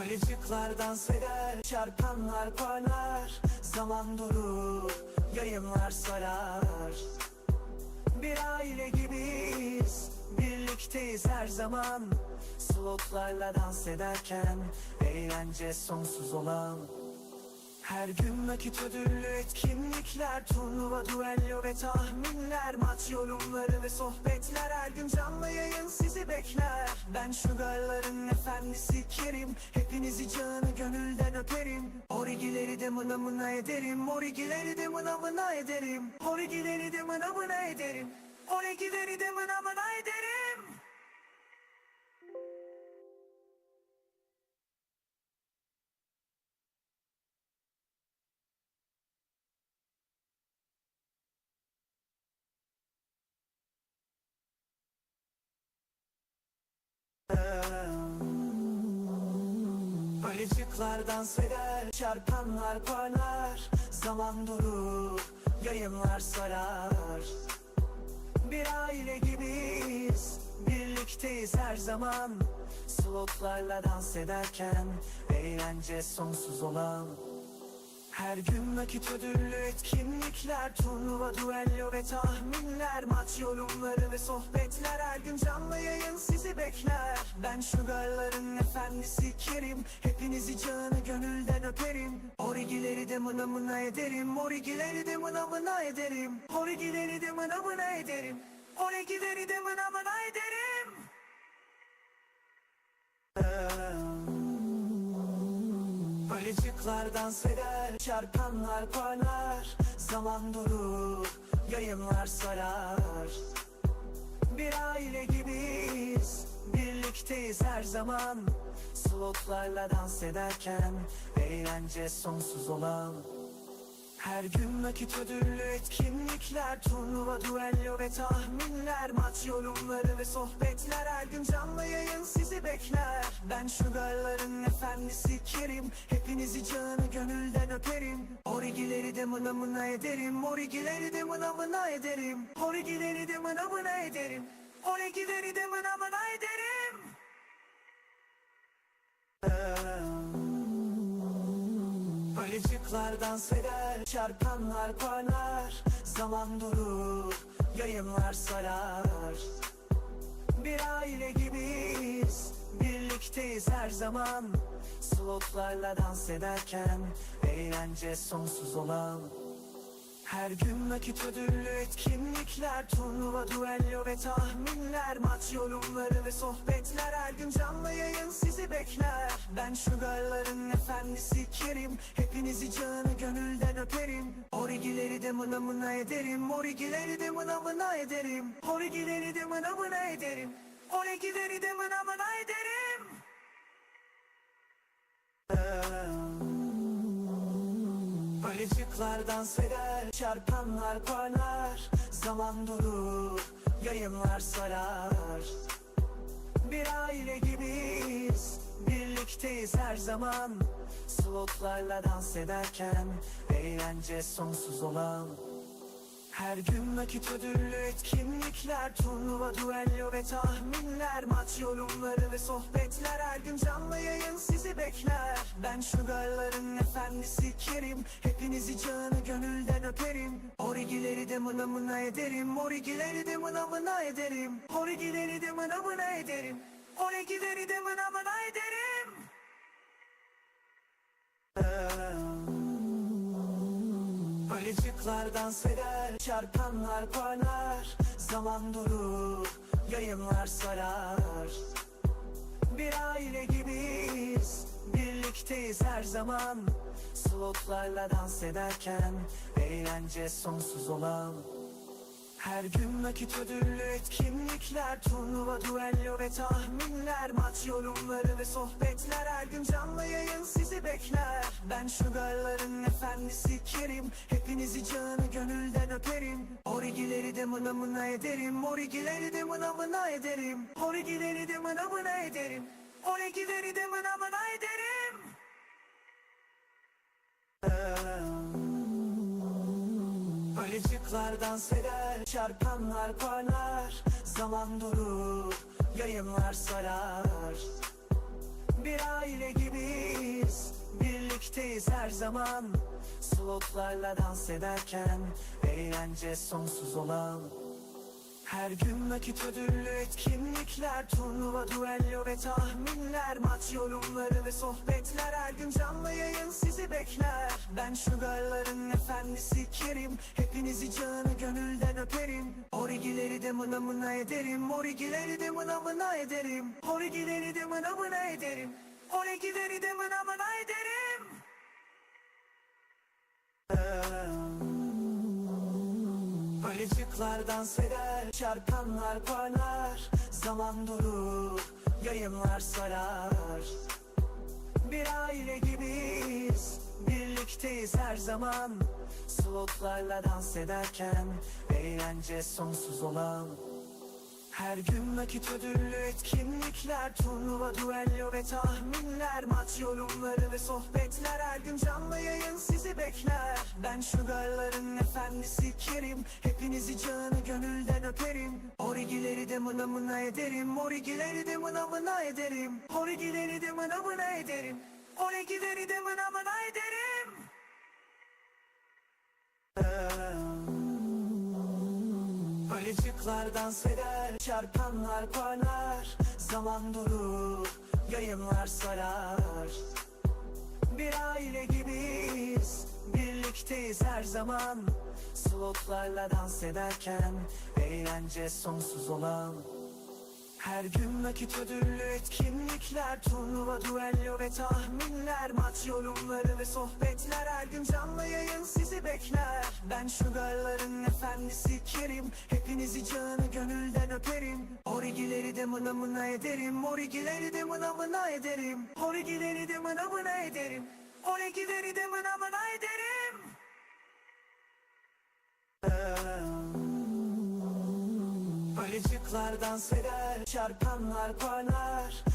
Ayıcıklar dans eder, çarpanlar parlar. Zaman durur, yayınlar sarar. Bir aile gibiyiz, birlikteyiz her zaman. Slotlarla dans ederken, eğlence sonsuz olan. Her gün nakit ödüllü etkinlikler Turnuva, duello ve tahminler. Maç yorumları ve sohbetler Her gün canlı yayın sizi bekler Ben Sugar'ların efendisi Kerim. Hepinizi canı gönülden öperim. Origileri de mına mına ederim. Origileri de mına mına ederim. Origileri de mına mına ederim. Origileri de mına mına ederim Ayıcıklar dans eder, çarpanlar parlar. Zaman durur, yayınlar sarar. Bir aile gibiyiz, birlikteyiz her zaman. Slotlarla dans ederken, eğlence sonsuz olan her gün nakit ödüllü etkinlikler Turnuva, duello ve tahminler Maç yorumları ve sohbetler. Her gün canlı yayın sizi bekler. Ben Sugar'ların efendisi Kerim. Hepinizi canı gönülden öperim. Origileri de mına mına ederim. Origileri de mına mına ederim. Origileri de mına mına ederim. Origileri de mına mına ederim Ayıcıklar dans eder, çarpanlar parlar. Zaman durur, yayınlar sarar. Bir aile gibiyiz, birlikteyiz her zaman. Slotlarla dans ederken, eğlence sonsuz olan her gün nakit ödüllü etkinlikler Turnuva, duello ve tahminler Maç yorumları ve sohbetler. Her gün canlı yayın sizi bekler. Ben Sugar'ların efendisi Kerim. Hepinizi canı gönülden öperim. Origileri de mına mına ederim. Origileri de mına mına ederim. Origileri de mına mına ederim. Origileri de mına mına ederim Ayıcıklar dans eder, çarpanlar parlar. Zaman durur, yayınlar sarar. Bir aile gibiyiz, birlikteyiz her zaman. Slotlarla dans ederken, eğlence sonsuz olan her gün nakit ödüllü etkinlikler Turnuva, duello ve tahminler. Maç yorumları ve sohbetler Her gün canlı yayın sizi bekler. Ben Sugar'ların efendisi Kerim Hepinizi canı gönülden öperim. Origileri de mına mına ederim Origileri de mına mına ederim. Origileri de mına mına ederim Origileri de mına mına ederim Ayıcıklar dans eder, çarpanlar parlar. Zaman durur, yayınlar sarar. Bir aile gibiyiz, birlikteyiz her zaman. Slotlarla dans ederken, eğlence sonsuz olan her gün nakit ödüllü etkinlikler Turnuva, duello ve tahminler Maç yorumları ve sohbetler. Her gün canlı yayın sizi bekler. Ben Sugar'ların efendisi Kerim. Hepinizi canı gönülden öperim. Origileri de mına mına ederim. Origileri de mına mına ederim. Origileri de mına mına ederim. Origileri de mına mına ederim Ayıcıklar dans eder, çarpanlar parlar Zaman durur, yayınlar sarar. Bir aile gibiyiz, birlikteyiz her zaman. Slotlarla dans ederken, eğlence sonsuz olan her gün nakit ödüllü etkinlikler Turnuva, duello ve tahminler Maç yorumları ve sohbetler. Her gün canlı yayın sizi bekler. Ben Sugar'ların efendisi Kerim. Hepinizi canı gönülden öperim. Origileri de mına mına ederim. Origileri de mına mına ederim. Origileri de mına mına ederim. Origileri de mına mına ederim Ayıcıklar dans eder, çarpanlar parlar Zaman durur, yayınlar sarar. Bir aile gibi Birlikteyiz her zaman. Slotlarla dans ederken Eğlence sonsuz olan her gün vakit ödüllü etkinlikler Turnuva, duello ve tahminler. Maç yorumları ve sohbetler Her gün canlı yayın sizi bekler. Ben Sugar'ların efendisi Kerim Hepinizi canı gönülden öperim. Origileri de mına mına ederim Origileri de mına mına ederim. Origileri de mına mına ederim Origileri de mına mına ederim Ayıcıklar dans eder, çarpanlar parlar. Zaman durur, yayınlar sarar. Bir aile gibiyiz, birlikteyiz her zaman. Slotlarla dans ederken, eğlence sonsuz olan. Her gün vakit ödüllü etkinlikler Turnuva, duello ve tahminler. Maç yorumları ve sohbetler Her gün canlı yayın sizi bekler Ben Sugar'ların efendisi Kerim. Hepinizi canı gönülden öperim. Origileri de mına mına ederim. Origileri de mına mına ederim. Origileri de mına mına ederim. Origileri de mına mına ederim. Ayıcıklar dans eder, çarpanlar parlar. Zaman durur, yayınlar sarar birlikteyiz her zaman. Slotlarla dans ederken, eğlence sonsuz olan. Her gün vakit ödüllü etkinlikler Turnuva, duello ve tahminler. Maç yorumları ve sohbetler Her gün canlı yayın sizi bekler. Ben Sugar'ların efendisi Kerim. Hepinizi canı gönülden öperim. Origileri de mına mına ederim. Origileri de mına mına ederim. Origileri de mına mına ederim. Origileri de mına mına ederim Ayıcıklar dans eder, çarpanlar parlar